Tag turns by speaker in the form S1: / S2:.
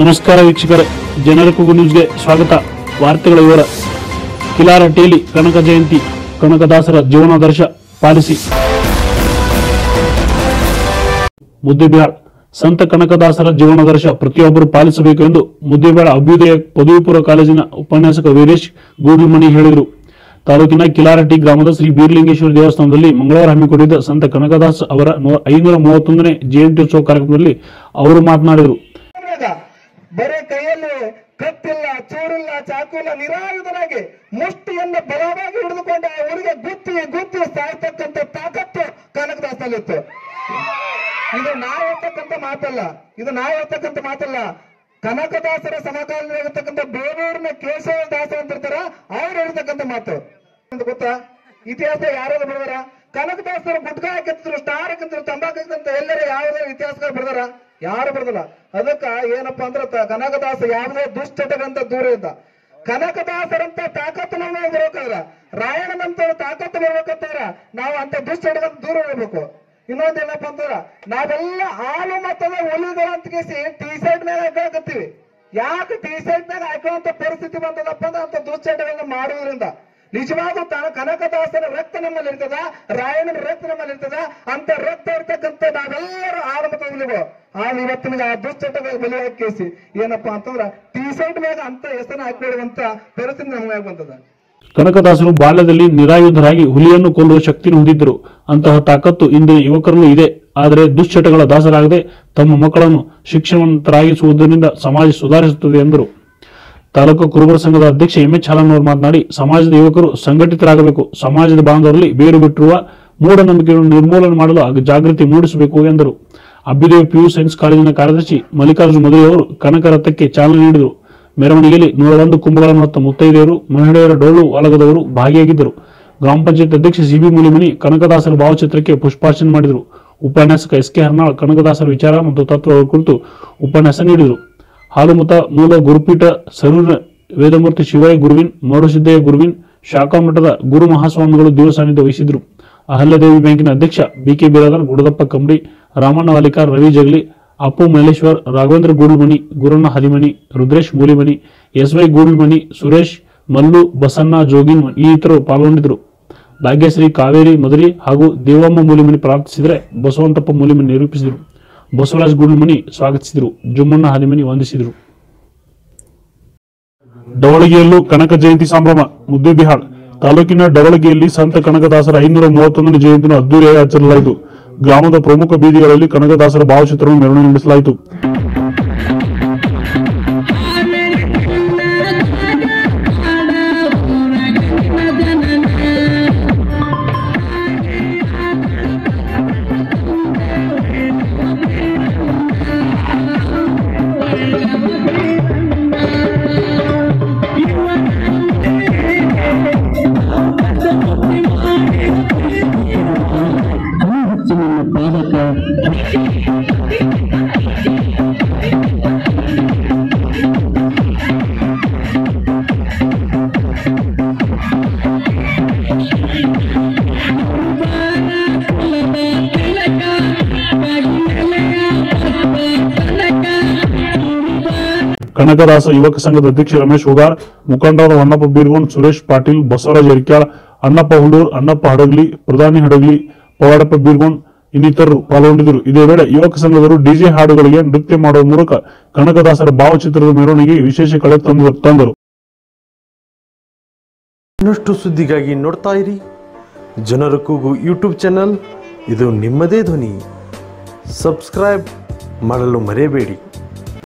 S1: ನಮಸ್ಕಾರ ವೀಕ್ಷಕರೇ. ಜನರ ಕೂಗು ನ್ಯೂಸ್ಗೆ ಸ್ವಾಗತ. ವಾರ್ತೆಗಳ ವಿವರ. ಕಿಲಾರಟ್ಟಿಯಲ್ಲಿ ಕನಕ ಜಯಂತಿ ಕನಕದಾಸರ ಜೀವನಾದರ್ಶ ಪಾಲಿಸಿ. ಮುದ್ದೇಬಿಹಾಳ್ ಸಂತ ಕನಕದಾಸರ ಜೀವನಾದರ್ಶ ಪ್ರತಿಯೊಬ್ಬರು ಪಾಲಿಸಬೇಕು ಎಂದು ಮುದ್ದೇಬೇಳ ಅಭ್ಯುದಯ ಪದವಿ ಕಾಲೇಜಿನ ಉಪನ್ಯಾಸಕ ವೀರೇಶ್ ಗೂಡ್ಲಮಣಿ ಹೇಳಿದರು. ತಾಲೂಕಿನ ಕಿಲಾರಟ್ಟಿ ಗ್ರಾಮದ ಶ್ರೀ ಬೀರ್ಲಿಂಗೇಶ್ವರ ದೇವಸ್ಥಾನದಲ್ಲಿ ಮಂಗಳವಾರ ಹಮ್ಮಿಕೊಂಡಿದ್ದ ಸಂತ ಕನಕದಾಸ್ ಅವರ ಐನೂರ ಮೂವತ್ತೊಂದನೇ ಜಯಂತ್ಯುತ್ಸವ ಕಾರ್ಯಕ್ರಮದಲ್ಲಿ ಅವರು ಮಾತನಾಡಿದರು.
S2: ಬರೀ ಕೈಯಲ್ಲಿ ಕತ್ತಿಲ್ಲ, ಚೂರಿಲ್ಲ ಚಾಕು ಇಲ್ಲ ನಿರಾಯುಧನಾಗಿ ಮುಷ್ಟಿಯನ್ನು ಬಲವಾಗಿ ಹಿಡಿದುಕೊಂಡು ಆ ಊರಿಗೆ ಗುತ್ತಿ ಗುತ್ತಿ ಸಾಯ್ತಕ್ಕಂಥ ತಾಕತ್ತು ಕನಕದಾಸಲ್ಲಿತ್ತು ಇದು ನಾವು ಹೇಳ್ತಕ್ಕಂಥ ಮಾತಲ್ಲ, ಇದು ನಾವು ಹೇಳ್ತಕ್ಕಂಥ ಮಾತಲ್ಲ. ಕನಕದಾಸರ ಸಮಕಾಲೀನವಾಗಿರ್ತಕ್ಕಂಥ ಬೇಲೂರಿನ ಕೇಶವ ದಾಸ ಅಂತಿರ್ತಾರ, ಅವ್ರು ಹೇಳ್ತಕ್ಕಂಥ ಮಾತು. ಅಂತ ಗೊತ್ತಾ? ಇತಿಹಾಸ ಯಾರಾದ್ರು ಬರೆದಾರ ಕನಕದಾಸರು ಗುಟ್ಕಾ ಹಾಕಿದ್ರು ಸ್ಟಾರ್ ಹಾಕಿದ್ರು ತಂಬಾಕು ಹಾಕಿದ್ರು ಎಲ್ಲರೂ ಯಾವ್ದಾದ್ರು ಇತಿಹಾಸಗಳು ಬರ್ದಾರ ಯಾರು ಬರ್ದಲ್ಲ. ಅದಕ್ಕ ಏನಪ್ಪಾ ಅಂದ್ರ ಕನಕದಾಸ ಯಾವುದೇ ದುಶ್ಚಟಗಳಂತ ದೂರ ಇದ್ದ ಕನಕದಾಸರಂತ ತಾಕತ್ತು ನಾವು ರಾಯಣ್ಣನಂತ ತಾಕತ್ತು ಬರ್ಬೇಕಂತಾರ ನಾವು ಅಂತ ದುಶ್ಚಟಗಳಂತ ದೂರ ಇರ್ಬೇಕು. ಇನ್ನೊಂದ್ ಏನಪ್ಪಾ ಅಂತಂದ್ರ ನಾವೆಲ್ಲ ಹಾಲು ಮತದ ಒಲಿಗಳು ಅಂತ ಕೇಸಿ ಟಿ ಶರ್ಟ್ ಮೇಲೆ ಹಾಕತ್ತೀವಿ ಯಾಕೆ ಟಿ ಶರ್ಟ್ ಮೇಲೆ ಹಾಕುವಂತ ಪರಿಸ್ಥಿತಿ ಬಂದದಪ್ಪ ಅಂದ್ರೆ ಅಂತ ದುಶ್ಚಟಗಳನ್ನ ಮಾಡುವುದರಿಂದ. ನಿಜವಾಗೂ ತಾನ ಕನಕದಾಸನ ರಕ್ತ ನಮ್ಮಲ್ಲಿ ಇರ್ತದ ರಾಯನ ರಕ್ತ ನಮ್ಮಲ್ಲಿ ಇರ್ತದ ಅಂತ ರಕ್ತ ಇರ್ತಕ್ಕಂಥ ನಾವೆಲ್ಲರೂ ಆರಂಭ ಮತ ಒಲಿಗಳು ಆ ಇವತ್ತಿನ ಆ ದುಶ್ಚಟಗಳ ಬೆಲೆ ಹಾಕಿಸಿ. ಏನಪ್ಪಾ ಅಂತಂದ್ರ ಟಿ ಶರ್ಟ್ ಮ್ಯಾಗ ಅಂತ ಹೆಸರು ಹಾಕಿಡುವಂತ ಪರಿಸ್ಥಿತಿ ನಮಗೆ ಬಂದದ.
S1: ಕನಕದಾಸರು ಬಾಲ್ಯದಲ್ಲಿ ನಿರಾಯುಧರಾಗಿ ಹುಲಿಯನ್ನು ಕೊಲ್ಲುವ ಶಕ್ತಿಯನ್ನು ಹೊಂದಿದ್ದರು. ಅಂತಹ ತಾಕತ್ತು ಇಂದಿನ ಯುವಕರಲ್ಲೂ ಇದೆ. ಆದರೆ ದುಶ್ಚಟಗಳ ದಾಸರಾಗದೆ ತಮ್ಮ ಮಕ್ಕಳನ್ನು ಶಿಕ್ಷಣವಂತರಾಗಿಸುವುದರಿಂದ ಸಮಾಜ ಸುಧಾರಿಸುತ್ತದೆ ಎಂದರು. ತಾಲೂಕು ಕುರುಬರ ಸಂಘದ ಅಧ್ಯಕ್ಷ ಎಂ ಎಚ್ ಹಾಲನವರು ಮಾತನಾಡಿ, ಸಮಾಜದ ಯುವಕರು ಸಂಘಟಿತರಾಗಬೇಕು, ಸಮಾಜದ ಬಾಂಧವರಲ್ಲಿ ಬೇರು ಬಿಟ್ಟಿರುವ ಮೂಢನಂಬಿಕೆಗಳನ್ನು ನಿರ್ಮೂಲನೆ ಮಾಡಲು ಜಾಗೃತಿ ಮೂಡಿಸಬೇಕು ಎಂದರು. ಅಭ್ಯುದಯ ಪಿಯು ಸೈನ್ಸ್ ಕಾಲೇಜಿನ ಕಾರ್ಯದರ್ಶಿ ಮಲ್ಲಿಕಾರ್ಜುನ ಮದುವೆ ಅವರು ಕನಕ ರಥಕ್ಕೆ ಚಾಲನೆ ನೀಡಿದರು. ಮೆರವಣಿಗೆಯಲ್ಲಿ ನೂರೊಂದು ಕುಂಭಗಳ ಹೊತ್ತ ಮುತ್ತೈದೆಯರು, ಮಹಿಳೆಯರ ಡೋಳು ವಾಲಗದವರು ಭಾಗಿಯಾಗಿದ್ದರು. ಗ್ರಾಮ ಪಂಚಾಯತ್ ಅಧ್ಯಕ್ಷ ಸಿಬಿ ಮುಲಿಮನಿ ಕನಕದಾಸರ ಭಾವಚಿತ್ರಕ್ಕೆ ಪುಷ್ಪಾರ್ಚನೆ ಮಾಡಿದರು. ಉಪನ್ಯಾಸಕ ಎಸ್ ಕೆ ಹರ್ನಾಳ್ ಕನಕದಾಸರ ವಿಚಾರ ಮತ್ತು ತತ್ವಗಳ ಕುರಿತು ಉಪನ್ಯಾಸ ನೀಡಿದರು. ಹಾಲುಮತ, ಮೂಲ ಗುರುಪೀಠ, ಸರೂರ, ವೇದಮೂರ್ತಿ ಶಿವಾಯ ಗುರುವಿನ್ ಮರುಸಿದ್ದಯ್ಯ ಗುರುವಿನ್, ಶಾಖಾ ಮಠದ ಗುರು ಮಹಾಸ್ವಾಮಿಗಳು ದೇವ ವಹಿಸಿದ್ರು. ಅಹಲ್ಯದೇವಿ ಬ್ಯಾಂಕಿನ ಅಧ್ಯಕ್ಷ BK Biradar, Gudadappa Kambadi Ramanna Valikar Ravi Jagali, Appu Malleshwar, Raghavendra Goodlamani Guranna Harimani Rudresh Mulimani S Y Goodlamani Suresh, Mallu, Basanna, Jogin ಈ ಇತರರು ಪಾಲ್ಗೊಂಡಿದ್ದರು. ಭಾಗ್ಯಶ್ರೀ ಕಾವೇರಿ ಮಧುರಿ ಹಾಗೂ ದೇವಮ್ಮ ಮೂಲಿಮನಿ ಪ್ರಾರ್ಥಿಸಿದರೆ ಬಸವಂತಪ್ಪ ಮೂಲಿಮನಿ ನಿರೂಪಿಸಿದರು. ಬಸವರಾಜ್ ಗುಂಡ್ಮನಿ ಸ್ವಾಗತಿಸಿದರು. ಜುಮ್ಮಣ್ಣ ಹದಿಮನಿ ವಂದಿಸಿದರು. ಡವಳಗಿಯಲ್ಲೂ ಕನಕ ಜಯಂತಿ ಸಂಭ್ರಮ ಮುದ್ದೇಬಿಹಾಳ್ ತಾಲೂಕಿನ ಡವಳಗಿಯಲ್ಲಿ ಸಂತ ಕನಕದಾಸರ ಐನೂರ ಮೂವತ್ತೊಂದನೇ ಜಯಂತಿಯನ್ನು ಅದ್ದೂರಿಯಾಗಿ ಆಚರಿಸಲಾಯಿತು. ಗ್ರಾಮದ ಪ್ರಮುಖ ಬೀದಿಗಳಲ್ಲಿ ಕನಕದಾಸರ ಭಾವಚಿತ್ರವನ್ನು ಮೆರವಣಿಗೆ ನಡೆಸಲಾಯಿತು. ಕನಕದಾಸ ಯುವಕ ಸಂಘದ ಅಧ್ಯಕ್ಷ ರಮೇಶ್ ಹುಗಾರ್ ಮುಖಂಡರಾದ ಹೊನ್ನಪ್ಪ ಬೀರ್ಗೋನ್ ಸುರೇಶ್ ಪಾಟೀಲ್ ಬಸವರಾಜ್ ಎರಿಕ್ಯಾಳ್ ಅಣ್ಣಪ್ಪ ಹುಲ್ಲೂರ್ ಅಣ್ಣಪ್ಪ ಹಡಗ್ಲಿ ಪ್ರಧಾನಿ ಹಡಗ್ಲಿ ಪವಾಡಪ್ಪ ಬೀರ್ಗೋನ್ ಇನ್ನಿತರರು ಪಾಲ್ಗೊಂಡಿದ್ದರು. ಇದೇ ವೇಳೆ ಯುವಕ ಸಂಘದವರು ಡಿಜೆ ಹಾಡುಗಳಿಗೆ ನೃತ್ಯ ಮಾಡುವ ಮೂಲಕ ಕನಕದಾಸರ ಭಾವಚಿತ್ರದ ಮೆರವಣಿಗೆಗೆ ವಿಶೇಷ ಕಳೆ ತಂದು ತಂದರು.
S3: ಇನ್ನಷ್ಟು ಸುದ್ದಿಗಾಗಿ ನೋಡ್ತಾ ಇರಿ. ಜನರ ಕೂಗು ಯೂಟ್ಯೂಬ್ ಚಾನಲ್. ಇದು ನಿಮ್ಮದೇ ಧ್ವನಿ. ಸಬ್ಸ್ಕ್ರೈಬ್ ಮಾಡಲು ಮರೆಯಬೇಡಿ.